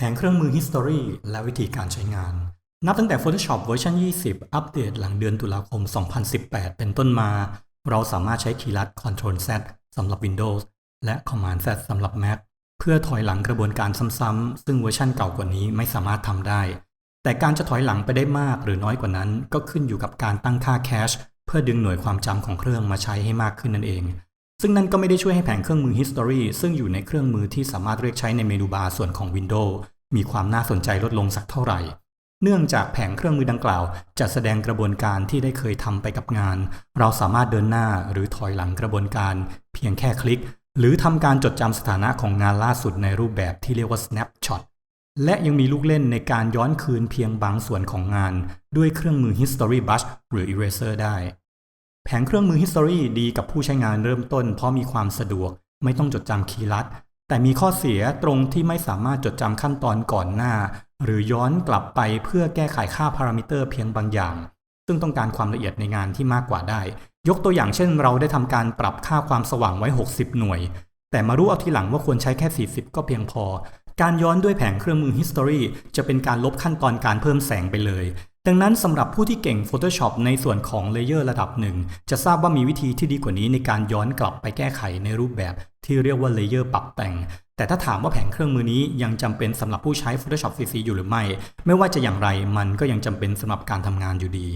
แผงเครื่องมือ History และวิธีการใช้งาน นับตั้งแต่ Photoshop เวอร์ชัน20 อัปเดตหลังเดือนตุลาคม 2018 เป็นต้นมา เราสามารถใช้คีย์ลัด Ctrl Z สำหรับ Windows และ Command Z สำหรับ Mac เพื่อถอยหลังกระบวนการซ้ำๆซึ่งเวอร์ชันเก่ากว่านี้ไม่สามารถทำได้ แต่การจะถอยหลังไปได้มากหรือน้อยกว่านั้น ก็ขึ้นอยู่กับการตั้งค่าแคชเพื่อดึงหน่วยความจำของเครื่องมาใช้ให้มากขึ้นนั่นเอง ซึ่งนั่นก็ไม่ได้ช่วยให้แผงเครื่องมือ History ซึ่งอยู่ในเครื่องมือที่สามารถเรียกใช้ในเมนูบาร์ส่วนของ Windows มีความน่าสนใจลดลงสักเท่าไหร่ เนื่องจากแผงเครื่องมือดังกล่าว จะแสดงกระบวนการที่ได้เคยทำไปกับงาน เราสามารถเดินหน้าหรือถอยหลังกระบวนการ เพียงแค่คลิก หรือทำการจดจำสถานะของงานล่าสุดในรูปแบบที่เรียกว่า snapshot และยังมีลูกเล่นในการย้อนคืนเพียงบางส่วนของงาน ด้วยเครื่องมือ history brush หรือ eraser ได้ แผงเครื่องมือ history ดีกับผู้ใช้งานเริ่มต้น เพราะมีความสะดวก ไม่ต้องจดจำคีย์ลัด แต่มีข้อเสียตรงที่ไม่สามารถจดจำขั้นตอนก่อนหน้า หรือย้อนกลับไปเพื่อแก้ไขค่าพารามิเตอร์เพียงบางอย่าง ซึ่งต้องการความละเอียดในงานที่มากกว่าได้ ยกตัวอย่างเช่น เราได้ทำการปรับค่าความสว่างไว้ 60 หน่วย แต่มารู้เอาทีหลังว่าควรใช้แค่ 40 ก็เพียงพอ การย้อนด้วยแผงเครื่องมือ History จะเป็นการลบขั้นตอนการเพิ่มแสงไปเลย ดังนั้นสำหรับผู้ที่เก่ง Photoshop ในส่วนของเลเยอร์ระดับหนึ่งจะทราบว่ามีวิธีที่ดีกว่านี้ในการย้อนกลับไปแก้ไขในรูปแบบที่เรียกว่าเลเยอร์ปรับแต่ง แต่ถ้าถามว่าแผงเครื่องมือนี้ยังจำเป็นสำหรับผู้ใช้ Photoshop CC อยู่หรือไม่ ไม่ว่าจะอย่างไรมันก็ยังจำเป็นสำหรับการทำงานอยู่ดี